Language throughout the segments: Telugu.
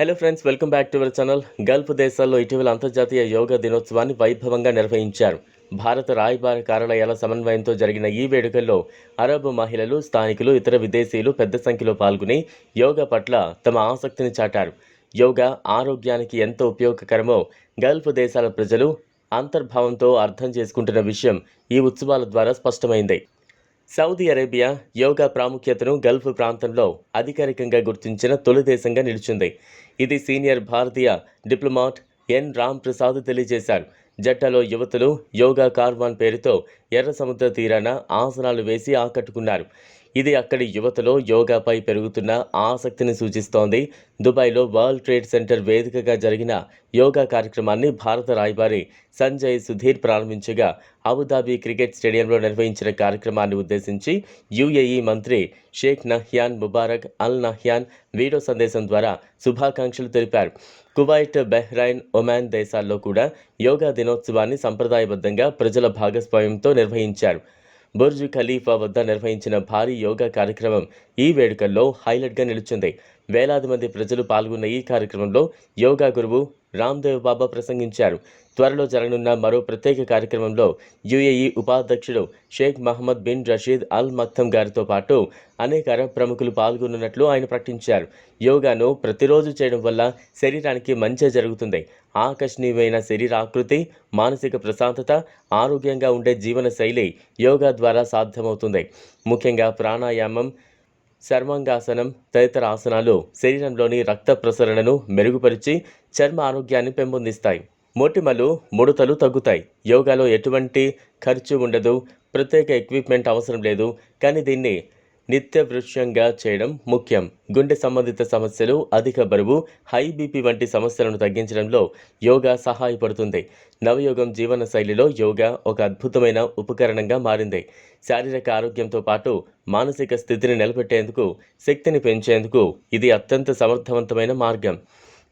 Hello friends welcome back to our channel Gulf దేశాల్లో ఇటీవల అంతర్జాతీయ యోగా దినోత్సవాన్ని వైభవంగా నిర్వహించారు. భారత రాయబార కార్యాలయాల సమన్వయంతో జరిగిన ఈ వేడుకల్లో అరబ్ మహిళలు స్థానికులు ఇతర విదేశీయులు పెద్ద సంఖ్యలో పాల్గొని యోగా పట్ల తమ ఆసక్తిని చాటారు. యోగా ఆరోగ్యానికి ఎంత ఉపయోగకరమో గల్ఫ్ దేశాల ప్రజలు అంతర్భావంతో అర్థం చేసుకుంటున్న విషయం ఈ ఉత్సవాల ద్వారా స్పష్టమైంది. సౌదీ అరేబియా యోగా ప్రాముఖ్యతను గల్ఫ్ ప్రాంతంలో అధికారికంగా గుర్తించిన తొలి దేశంగా నిలిచింది. ఇది సీనియర్ భారతీయ డిప్లొమాట్ ఎన్. రామ్ ప్రసాద్ తెలియజేశారు. జట్టలో యువతులు యోగా కార్వాన్ పేరుతో ఎర్ర సముద్ర తీరాన ఆసనాలు వేసి ఆకట్టుకున్నారు. ఇది అక్కడి యువతలో యోగాపై పెరుగుతున్న ఆసక్తిని సూచిస్తోంది. దుబాయ్లో వరల్డ్ ట్రేడ్ సెంటర్ వేదికగా జరిగిన యోగా కార్యక్రమాన్ని భారత రాయబారి సంజయ్ సుధీర్ ప్రారంభించగా అబుదాబి క్రికెట్ స్టేడియంలో నిర్వహించిన కార్యక్రమాన్ని ఉద్దేశించి యుఏఈ మంత్రి Sheikh Nahyan Mubarak Al Nahyan video సందేశం ద్వారా శుభాకాంక్షలు తెలిపారు. కువైట్ బెహ్రైన్ ఒమాన్ దేశాల్లో కూడా యోగా దినోత్సవాన్ని సంప్రదాయబద్ధంగా ప్రజల భాగస్వామ్యంతో నిర్వహించారు. బుర్జ్ ఖలీఫా వద్ద నిర్వహించిన భారీ యోగా కార్యక్రమం ఈ వేడుకల్లో హైలైట్గా నిలిచింది. వేలాది మంది ప్రజలు పాల్గొన్న ఈ కార్యక్రమంలో యోగా గురువు రామ్దేవ్ బాబా ప్రసంగించారు. త్వరలో జరగనున్న మరో ప్రత్యేక కార్యక్రమంలో యుఏఈ ఉపాధ్యక్షుడు Sheikh Mohammed bin Rashid Al Maktoum గారితో పాటు అనేక అరబ్ ప్రముఖులు పాల్గొనున్నట్లు ఆయన ప్రకటించారు. యోగాను ప్రతిరోజు చేయడం వల్ల శరీరానికి మంచి జరుగుతుంది. ఆకర్షణీయమైన శరీరాకృతి మానసిక ప్రశాంతత ఆరోగ్యంగా ఉండే జీవన శైలి యోగా ద్వారా సాధ్యమవుతుంది. ముఖ్యంగా ప్రాణాయామం చర్మాంగాసనం తదితర ఆసనాలు శరీరంలోని రక్త ప్రసరణను మెరుగుపరిచి చర్మ ఆరోగ్యాన్ని పెంపొందిస్తాయి. మొటిమలు ముడతలు తగ్గుతాయి. యోగాలో ఎటువంటి ఖర్చు ఉండదు. ప్రత్యేక ఎక్విప్మెంట్ అవసరం లేదు. కానీ దీన్ని నిత్య వృక్షంగా చేయడం ముఖ్యం. గుండె సంబంధిత సమస్యలు అధిక బరువు హై బీపీ వంటి సమస్యలను తగ్గించడంలో యోగా సహాయపడుతుంది. నవయోగం జీవన శైలిలో యోగా ఒక అద్భుతమైన ఉపకరణంగా మారింది. శారీరక ఆరోగ్యంతో పాటు మానసిక స్థితిని నిలబెట్టేందుకు శక్తిని పెంచేందుకు ఇది అత్యంత సమర్థవంతమైన మార్గం.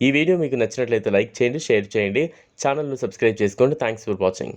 ఈ వీడియో మీకు నచ్చినట్లయితే లైక్ చేయండి షేర్ చేయండి. ఛానల్ను సబ్స్క్రైబ్ చేసుకోండి. Thanks for watching.